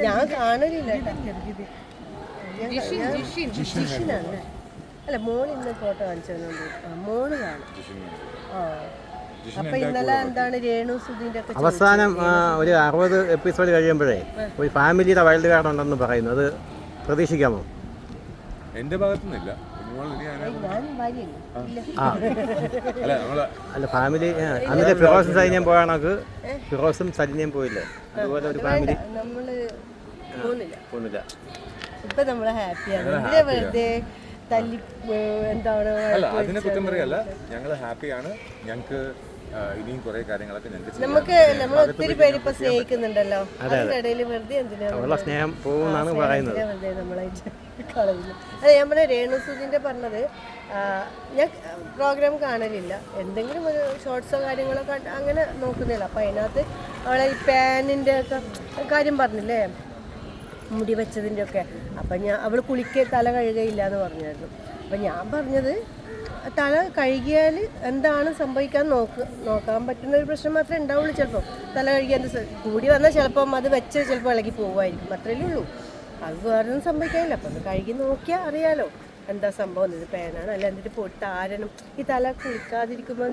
ഞാൻ കാണലില്ല ജിഷിനാണ് അല്ല മോൾ ഇന്ന് ഫോട്ടോ കാണിച്ചു മോൾ കാണും. ആ. അപ്പൊ ഇന്നലെ എന്താണ് രേണു സുധീന്റെ ഒക്കെ അവസാനം ഒരു അറുപത് എപ്പിസോഡ് കഴിയുമ്പോഴേ ഒരു ഫാമിലിയുടെ വൈൽഡ് കാർഡ് ഉണ്ടെന്ന് പറയുന്നു. അത് പ്രതീക്ഷിക്കാമോ? എന്റെ ഭാഗത്തുനിന്നില്ല. അല്ല? ഫാമിലി അന്നിട്ട് ഫിറോസും സൈന്യം പോയാണോ കണക്ക് ഫിറോസും സൈന്യം പോയില്ലേ? അതുപോലെ ഒരു ഫാമിലി പോകുന്നില്ല ഇപ്പൊ നമ്മൾ ഹാപ്പിയാണ് വെറുതെ? തല്ലി എന്താണ് അല്ല അതിനെ കുറ്റം പറയല്ല. ഞങ്ങൾ ഹാപ്പിയാണ് ഞങ്ങൾക്ക് ഇനിയും കുറെ കാര്യങ്ങളൊക്കെ ഞങ്ങൾക്ക് നമുക്ക് നമ്മൾ ഒത്തിരി പേര് ഇപ്പൊ സ്നേഹിക്കുന്നുണ്ടല്ലോ. അതിനിടയിൽ വെറുതെ എന്തിനാ ഉള്ള സ്നേഹം പോകുന്നാണ് പറയുന്നത്. വെറുതെ നമ്മളായിട്ട് കളയുന്നു അതെ നമ്മുടെ രേണുസുജിന്റെ പറഞ്ഞത് ഞാൻ പ്രോഗ്രാം കാണലില്ല. എന്തെങ്കിലും ഒരു ഷോർട്സോ കാര്യങ്ങളോ അങ്ങനെ നോക്കുന്നില്ല. അപ്പൊ അതിനകത്ത് അവളെ ഈ പാനിന്റെ ഒക്കെ കാര്യം പറഞ്ഞില്ലേ? മുടി വെച്ചതിന്റെ ഒക്കെ അപ്പം ഞാൻ അവൾ കുളിക്ക തല കഴുകയില്ല എന്ന് പറഞ്ഞായിരുന്നു. അപ്പം ഞാൻ പറഞ്ഞത് തല കഴുകിയാൽ എന്താണ് സംഭവിക്കാൻ നോക്ക് നോക്കാൻ പറ്റുന്ന ഒരു പ്രശ്നം മാത്രമേ ഉണ്ടാവുള്ളൂ ചിലപ്പോൾ തല കഴുകിയാൽ കൂടി വന്നാൽ ചിലപ്പം അത് വെച്ച് ചിലപ്പോൾ ഇളകി പോകുമായിരിക്കും അത്രയല്ലേ ഉള്ളൂ. അത് വേറെ ഒന്നും സംഭവിക്കാനില്ല. അപ്പം അത് കഴുകി നോക്കിയാൽ അറിയാലോ. എന്താ സംഭവം ഇത് പേനാണ്. അല്ല എന്നിട്ട് പൊട്ട് ആരണം ഈ തല കുളിക്കാതിരിക്കുമ്പോൾ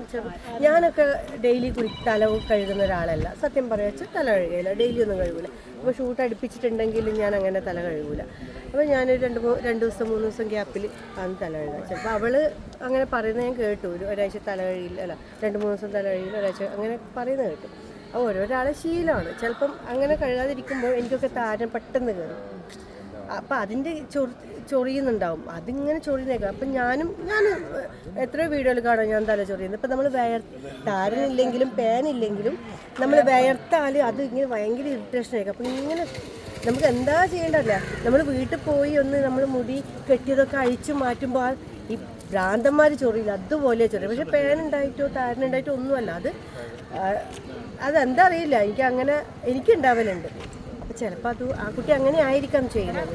ഞാനൊക്കെ ഡെയിലി കുളി തല കഴുകുന്ന ഒരാളല്ല. സത്യം പറയാ വെച്ചാൽ തല കഴുകില്ല ഡെയിലി ഒന്നും കഴുകില്ല അപ്പോൾ ഷൂട്ട് അടുപ്പിച്ചിട്ടുണ്ടെങ്കിൽ ഞാൻ അങ്ങനെ തല കഴുകില്ല അപ്പോൾ ഞാൻ രണ്ട് രണ്ട് ദിവസം മൂന്ന് ദിവസം ഗ്യാപ്പിൽ ആണ് തല കഴുകുക. ചിലപ്പോൾ അവൾ അങ്ങനെ പറയുന്നത് ഞാൻ കേട്ടു. ഒരു ഒരാഴ്ച തല കഴുകില്ല. അല്ല രണ്ട് മൂന്ന് ദിവസം തല കഴുകില്ല. ഒരാഴ്ച അങ്ങനെ പറയുന്നത് കേട്ടു. ഓരോരാളെ ശീലമാണ്. ചിലപ്പം അങ്ങനെ കഴുകാതിരിക്കുമ്പോൾ എനിക്കൊക്കെ താരം പെട്ടെന്ന് കയറും അപ്പം അതിന്റെ ചൊറി ചൊറിയുന്നുണ്ടാവും. അതിങ്ങനെ ചൊറിയുന്നേക്കാം. അപ്പം ഞാനും ഞാൻ എത്രയോ വീഡിയോയിൽ കാണാം ഞാൻ തല ചൊറിയുന്നത്. ഇപ്പം നമ്മൾ വയർ താരനില്ലെങ്കിലും പേനില്ലെങ്കിലും നമ്മൾ വയർത്താൽ അത് ഇങ്ങനെ ഭയങ്കര ഇറിറ്റേഷൻ ആയിരിക്കും. അപ്പം ഇങ്ങനെ നമുക്ക് എന്താ ചെയ്യേണ്ടല്ല നമ്മൾ വീട്ടിൽ പോയി ഒന്ന് നമ്മൾ മുടി കെട്ടിയതൊക്കെ അഴിച്ചു മാറ്റുമ്പോൾ ഈ ഭ്രാന്തന്മാർ ചൊറിയില്ല. അതുപോലെ ചൊറി പക്ഷെ പേനുണ്ടായിട്ടോ താരനുണ്ടായിട്ടോ ഒന്നുമല്ല. അത് അതെന്താ അറിയില്ല. എനിക്ക് അങ്ങനെ എനിക്കുണ്ടാവലുണ്ട്. ചിലപ്പോൾ അത് ആ കുട്ടി അങ്ങനെ ആയിരിക്കാം ചെയ്യുന്നത്.